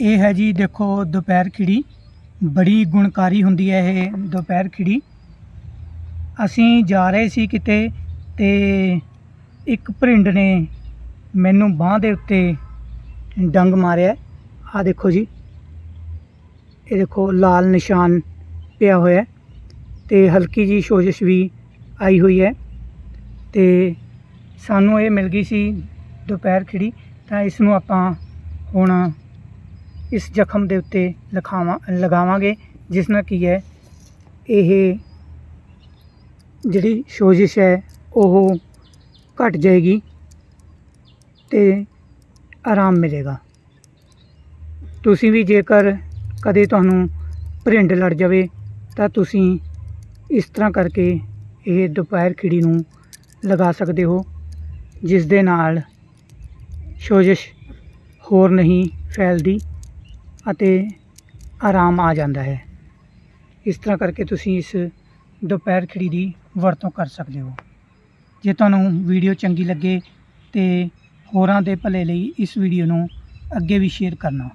ਇਹ ਹੈ ਜੀ, ਦੇਖੋ, ਦੁਪਹਿਰ ਖਿੜੀ। ਬੜੀ ਗੁਣਕਾਰੀ ਹੁੰਦੀ ਹੈ ਇਹ ਦੁਪਹਿਰ ਖਿੜੀ। ਅਸੀਂ ਜਾ ਰਹੇ ਸੀ ਕਿਤੇ ਤੇ ਇੱਕ ਭਰਿੰਡ ਨੇ ਮੈਨੂੰ ਬਾਹ ਦੇ ਉੱਤੇ ਡੰਗ ਮਾਰਿਆ। ਆ ਦੇਖੋ ਜੀ, ਇਹ ਦੇਖੋ, ਲਾਲ ਨਿਸ਼ਾਨ ਪਿਆ ਹੋਇਆ ਹੈ ਤੇ ਹਲਕੀ ਜੀ ਸੋਜਸ਼ ਵੀ ਆਈ ਹੋਈ ਹੈ ਤੇ ਸਾਨੂੰ ਇਹ ਮਿਲ ਗਈ ਸੀ ਦੁਪਹਿਰ ਖਿੜੀ। ਤਾਂ ਇਸ ਨੂੰ ਆਪਾਂ ਹੁਣ ਇਸ ਜ਼ਖਮ ਦੇ ਉੱਤੇ ਲਖਾਵਾਂ, ਲਗਾਵਾਂਗੇ, ਜਿਸ ਨਾਲ ਕੀ ਹੈ, ਇਹ ਜਿਹੜੀ ਸੋਜਿਸ਼ ਹੈ, ਉਹ ਘਟ ਜਾਏਗੀ ਤੇ ਆਰਾਮ ਮਿਲੇਗਾ। ਤੁਸੀਂ ਵੀ ਜੇਕਰ ਕਦੇ ਤੁਹਾਨੂੰ ਭਰਿੰਡ ਲੜ ਜਾਵੇ, ਤਾਂ ਤੁਸੀਂ ਇਸ ਤਰ੍ਹਾਂ ਕਰਕੇ ਇਹ ਦੁਪਹਿਰ ਖਿੜੀ ਨੂੰ ਲਗਾ ਸਕਦੇ ਹੋ, ਜਿਸ ਦੇ ਨਾਲ ਸੋਜਿਸ਼ ਹੋਰ ਨਹੀਂ ਫੈਲਦੀ। ਅਤੇ ਆਰਾਮ ਆ ਜਾਂਦਾ ਹੈ। ਇਸ ਤਰ੍ਹਾਂ ਕਰਕੇ ਤੁਸੀਂ ਇਸ ਦੁਪਹਿਰ ਖਿੜੀ ਦੀ ਵਰਤੋਂ ਕਰ ਸਕਦੇ ਹੋ। ਜੇ ਤੁਹਾਨੂੰ ਵੀਡੀਓ ਚੰਗੀ ਲੱਗੇ ਤੇ ਹੋਰਾਂ ਦੇ ਭਲੇ ਲਈ ਇਸ ਵੀਡੀਓ ਨੂੰ ਅੱਗੇ ਵੀ ਸ਼ੇਅਰ ਕਰਨਾ।